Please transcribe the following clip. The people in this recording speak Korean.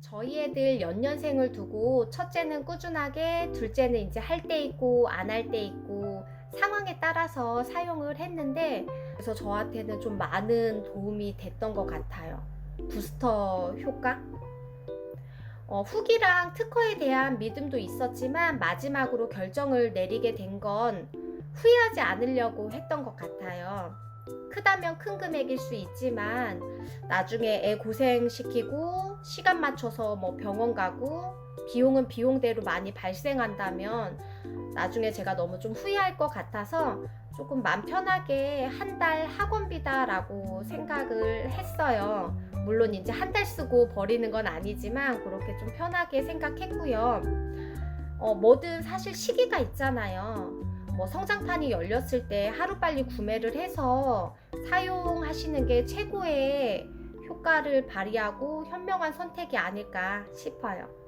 저희 애들 연년생을 두고 첫째는 꾸준하게, 둘째는 이제 할 때 있고 안 할 때 있고 상황에 따라서 사용을 했는데 그래서 저한테는 좀 많은 도움이 됐던 것 같아요. 부스터 효과? 어, 후기랑 특허에 대한 믿음도 있었지만 마지막으로 결정을 내리게 된 건 후회하지 않으려고 했던 것 같아요. 크다면 큰 금액일 수 있지만 나중에 애 고생시키고 시간 맞춰서 뭐 병원 가고 비용은 비용대로 많이 발생한다면 나중에 제가 너무 좀 후회할 것 같아서 조금 맘 편하게 한 달 학원비다라고 생각을 했어요. 물론 이제 한 달 쓰고 버리는 건 아니지만 그렇게 좀 편하게 생각했고요. 어, 뭐든 사실 시기가 있잖아요. 뭐 성장판이 열렸을 때 하루빨리 구매를 해서 사용하시는 게 최고의 효과를 발휘하고 현명한 선택이 아닐까 싶어요.